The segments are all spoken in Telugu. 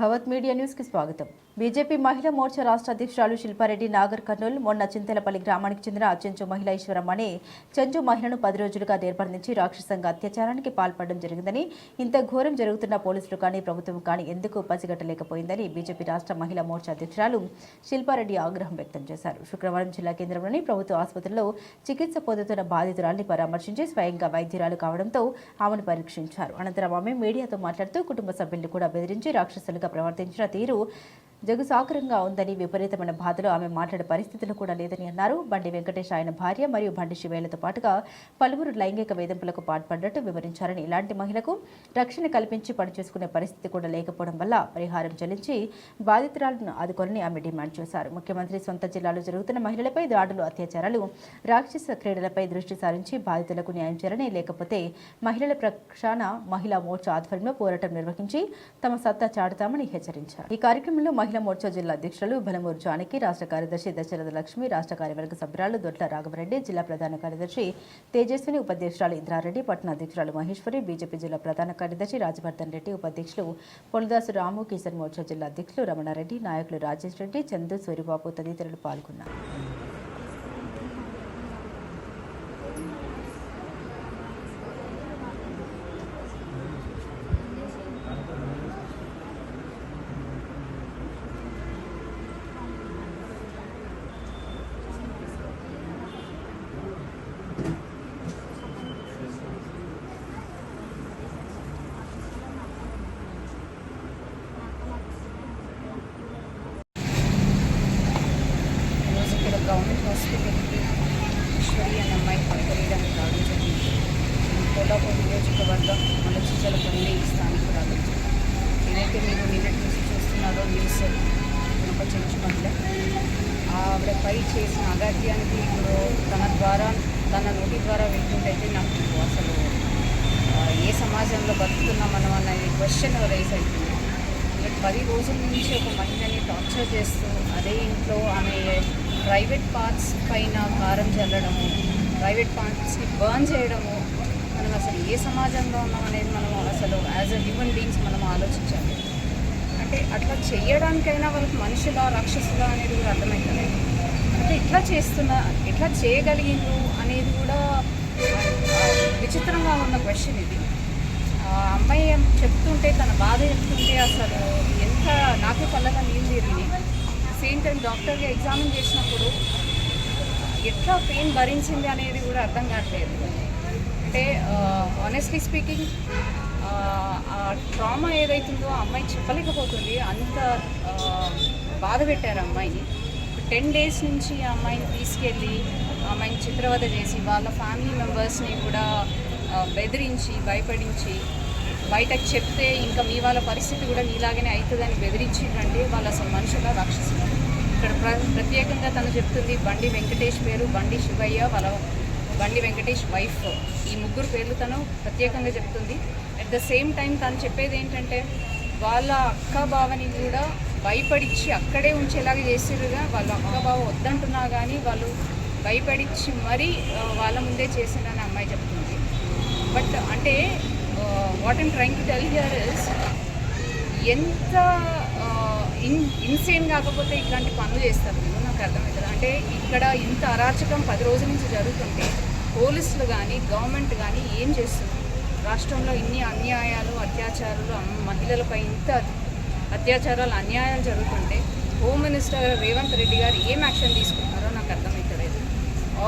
భవత్ మీడియా న్యూస్కి స్వాగతం. బీజేపీ మహిళా మోర్చా రాష్ట్ర అధ్యక్షురాలు శిల్పారెడ్డి నాగర్ కర్నూల్ మొన్న చింతలపల్లి గ్రామానికి చెందిన చెంచు మహిళా ఈశ్వరమ్మ అనే చెంచు మహిళను పది రోజులుగా నిర్బంధించి రాక్షసంగా అత్యాచారానికి పాల్పడడం జరిగిందని ఇంత ఘోరం జరుగుతున్న పోలీసులు కానీ ప్రభుత్వం కానీ ఎందుకు పసిగట్టలేకపోయిందని బీజేపీ రాష్ట్ర మహిళా మోర్చా అధ్యక్షురాలు శిల్పారెడ్డి ఆగ్రహం వ్యక్తం చేశారు. శుక్రవారం జిల్లా కేంద్రంలోని ప్రభుత్వ ఆసుపత్రిలో చికిత్స పొందుతున్న బాధితురాల్ని పరామర్శించి స్వయంగా వైద్యురాలు కావడంతో ఆమెను పరీక్షించారు. అనంతరం ఆమె మీడియాతో మాట్లాడుతూ కుటుంబ సభ్యులను కూడా బెదిరించి రాక్షసులుగా ప్రవర్తించిన తీరు జగుసాకరంగా ఉందని విపరీతమైన బాధలో ఆమె మాట్లాడే పరిస్థితులు కూడా లేదని అన్నారు. బండి వెంకటేష్ ఆయన భార్య మరియు బండి శివేలతో పాటుగా పలువురు లైంగిక వేధింపులకు పాల్పడ్డట్టు వివరించారని ఇలాంటి మహిళకు రక్షణ కల్పించి పనిచేసుకునే పరిస్థితి కూడా లేకపోవడం వల్ల పరిహారం చెల్లించి బాధితురాలను ఆదుకోవాలని ఆమె డిమాండ్ చేశారు. ముఖ్యమంత్రి సొంత జిల్లాలో జరుగుతున్న మహిళలపై దాడులు అత్యాచారాలు రాక్షస క్రీడలపై దృష్టి సారించి బాధితులకు న్యాయం చేయాలని లేకపోతే మహిళల ప్రక్షాణ మహిళా మోర్చా ఆధ్వర్యంలో పోరాటం నిర్వహించి తమ సత్తా చాటుతామని హెచ్చరించారు. ఈ కార్యక్రమంలో మహిళా మోర్చా జిల్లా అధ్యక్షులు బలమూరు జానకి రాష్ట్ర కార్యదర్శి దశరథ లక్ష్మి రాష్ట్ర కార్యవర్గ సభ్యురాలు దొడ్ల రాఘవరెడ్డి జిల్లా ప్రధాన కార్యదర్శి తేజస్విని ఉపాధ్యక్షురాలు ఇంద్రారెడ్డి పట్టణ అధ్యక్షురాలు మహేశ్వరి బీజేపీ జిల్లా ప్రధాన కార్యదర్శి రాజవర్ధన్ రెడ్డి ఉపాధ్యక్షులు పొలదాసు రాము కిషన్ మోర్చా జిల్లా అధ్యక్షులు రమణారెడ్డి నాయకులు రాజేష్ రెడ్డి చందు సూరిబాబు తదితరులు పాల్గొన్నారు ఈరోజు ఇక్కడ గవర్నమెంట్ హాస్పిటల్కి ఈశ్వరి అనే అమ్మాయి పనిచేయడానికి రావడం జరిగింది కోలాపూర్ నియోజకవర్గం మన చిచ్చలపల్లి స్థానికురాలు ఏదైతే మీరు నిన్నటి నుంచి చూస్తున్నారో న్యూస్ ఒక చెంచు మహిళ ఆవిడపై చేసిన అగాధ్యానికి ఇప్పుడు తన ద్వారా తన నోటి ద్వారా వెళ్తుంటైతే నాకు అసలు ఏ సమాజంలో బతుకుతున్నాం మనం క్వశ్చన్ రైస్ అవుతుంది పది రోజుల నుంచి ఒక మహిళని టార్చర్ చేస్తూ అదే ఇంట్లో ఆమె ప్రైవేట్ పార్ట్స్ పైన కారం చల్లడము ప్రైవేట్ పార్ట్స్ని బర్న్ చేయడము మనం అసలు ఏ సమాజంలో ఉన్నాం అనేది మనం అసలు యాజ్ అ హ్యూమన్ బీయింగ్స్ మనం ఆలోచించాలి. అంటే అట్లా చేయడానికైనా వాళ్ళకి మనుషులా రాక్షసులా అనేది కూడా అర్థమవుతుంది అంటే ఇట్లా చేస్తున్న ఎట్లా చేయగలిగిండ్రు అనేది కూడా విచిత్రంగా ఉన్న క్వశ్చన్ ఇది. ఆ అమ్మాయి చెప్తుంటే తన బాధ చెప్తుంటే అసలు ఎంత నాకు కళ్ళగా నీళ్ళు తిరిగినాయి. సేమ్ టైం డాక్టర్గా ఎగ్జామిన్ చేసినప్పుడు ఎట్లా పెయిన్ భరించింది అనేది కూడా అర్థం కావట్లేదు. అంటే ఆనెస్ట్లీ స్పీకింగ్ ఆ ట్రామా ఏదైతుందో ఆ అమ్మాయి చెప్పలేకపోతుంది. అంత బాధ పెట్టారు అమ్మాయిని. టెన్ డేస్ నుంచి ఆ అమ్మాయిని తీసుకెళ్ళి ఆ అమ్మాయిని చిత్రవద చేసి వాళ్ళ ఫ్యామిలీ మెంబర్స్ని కూడా బెదిరించి భయపడించి బయటకు చెప్తే ఇంకా మీ వాళ్ళ పరిస్థితి కూడా మీలాగానే అవుతుందని బెదిరించిందంటే వాళ్ళు అసలు మనుషుల రాక్షసులు. ఇక్కడ ప్ర ప్రత్యేకంగా తను చెప్తుంది బండి వెంకటేష్ పేరు బండి శివయ్య వాళ్ళ బండి వెంకటేష్ వైఫ్. ఈ ముగ్గురు పేర్లు తను ప్రత్యేకంగా చెప్తుంది. అట్ ద సేమ్ టైం తను చెప్పేది ఏంటంటే వాళ్ళ అక్క బావని కూడా భయపడిచ్చి అక్కడే ఉంచేలాగా చేసిరుగా వాళ్ళ అక్క బావ వద్దంటున్నా కానీ వాళ్ళు భయపడిచ్చి మరీ వాళ్ళ ముందే చేసిందని అమ్మాయి చెప్తుంది. బట్ అంటే what and trying to tell here is ఎంత ఇన్ ఇన్సేన్ కాకపోతే ఇట్లాంటి పనులు చేస్తారు. నాకు అర్థమవుతుంది అంటే ఇక్కడ ఇంత అరాచకం పది రోజుల నుంచి జరుగుతుంటే పోలీసులు కానీ గవర్నమెంట్ కానీ ఏం చేస్తుంది రాష్ట్రంలో ఇన్ని అన్యాయాలు అత్యాచారాలు మహిళలపై ఇంత అత్యాచారాలు అన్యాయాలు జరుగుతుంటే హోమ్ మినిస్టర్ రేవంత్ రెడ్డి గారు ఏం యాక్షన్ తీసుకుంటున్నారో నాకు అర్థమవుతలేదు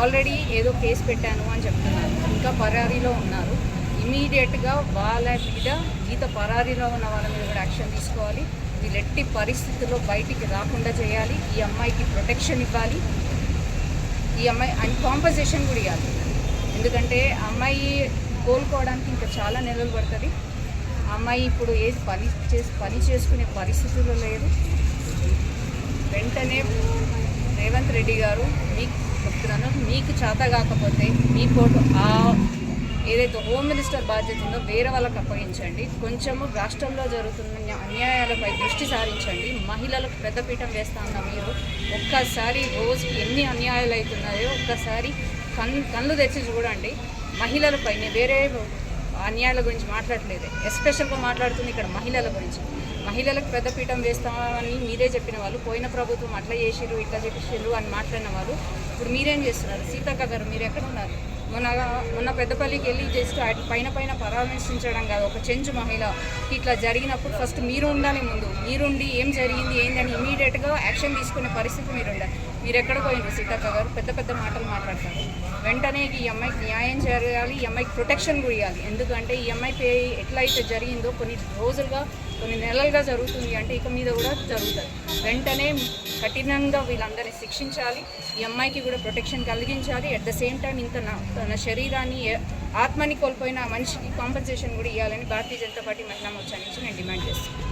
ఆల్రెడీ ఏదో కేసు పెట్టాను అని చెప్తున్నారు. ఇంకా పరారీలో ఉన్నారు. ఇమీడియట్గా వాళ్ళ మీద గీత పరారీలో ఉన్న వాళ్ళ మీద కూడా యాక్షన్ తీసుకోవాలి. వీళ్ళెట్టి పరిస్థితుల్లో బయటికి రాకుండా చేయాలి. ఈ అమ్మాయికి ప్రొటెక్షన్ ఇవ్వాలి. ఈ అమ్మాయి అండ్ కాంపన్సేషన్ కూడా ఇవ్వాలి. ఎందుకంటే అమ్మాయి కోలుకోవడానికి ఇంకా చాలా నెలలు పడుతుంది. అమ్మాయి ఇప్పుడు ఏ పని చేసి పని చేసుకునే పరిస్థితుల్లో లేదు. వెంటనే రేవంత్ రెడ్డి గారు మీకు చెప్తున్నాను. మీకు చేత కాకపోతే మీ కోటు ఆ ఏదైతే హోమ్ మినిస్టర్ బాధ్యత ఉందో వేరే వాళ్ళకి అప్పగించండి. కొంచెము రాష్ట్రంలో జరుగుతున్న అన్యాయాలపై దృష్టి సారించండి. మహిళలకు పెద్దపీఠం వేస్తా ఉన్న మీరు ఒక్కసారి రోజుకి ఎన్ని అన్యాయాలు అవుతున్నాయో ఒక్కసారి కన్ కళ్ళు తెచ్చి చూడండి. మహిళలపై నేను వేరే అన్యాయాల గురించి మాట్లాడలేదు ఎస్పెషల్గా మాట్లాడుతుంది ఇక్కడ మహిళల గురించి. మహిళలకు పెద్దపీఠం వేస్తామని మీరే చెప్పిన వాళ్ళు పోయిన ప్రభుత్వం అట్లా చేసిర్రు ఇట్లా చేసిర్రు అని మాట్లాడిన వాళ్ళు. ఇప్పుడు మీరేం చేస్తున్నారు? సీతక్క గారు మీరు ఎక్కడ ఉన్నారు? మొన్న మొన్న పెద్దపల్లికి వెళ్ళి జస్ట్ పైన పైన పరామర్శించడం కాదు. ఒక చెంచు మహిళ ఇట్లా జరిగినప్పుడు ఫస్ట్ మీరు ఉండాలి ముందు. మీరుండి ఏం జరిగింది ఏందని ఇమీడియట్గా యాక్షన్ తీసుకునే పరిస్థితి మీరు ఉండాలి మీరు ఎక్కడ పోయినారు సీతక్క గారు? పెద్ద పెద్ద మాటలు మాట్లాడతారు. వెంటనే ఈ అమ్మాయికి న్యాయం జరగాలి ఈ అమ్మాయికి ప్రొటెక్షన్ కూడా ఇవ్వాలి. ఎందుకంటే ఈ అమ్మాయికి ఎట్లయితే జరిగిందో కొన్ని రోజులుగా కొన్ని నెలలుగా జరుగుతుంది అంటే ఇక మీద కూడా జరుగుతుంది. వెంటనే కఠినంగా వీళ్ళందరినీ శిక్షించాలి. ఈ అమ్మాయికి కూడా ప్రొటెక్షన్ కలిగించాలి. అట్ ద సేమ్ టైం ఇంత నా- తన శరీరాన్ని ఆత్మని కోల్పోయిన మనిషికి కాంపెన్సేషన్ కూడా ఇవ్వాలని భారతీయ జనతా పార్టీ మహిళా మోర్చా నుంచి నేను డిమాండ్ చేస్తాను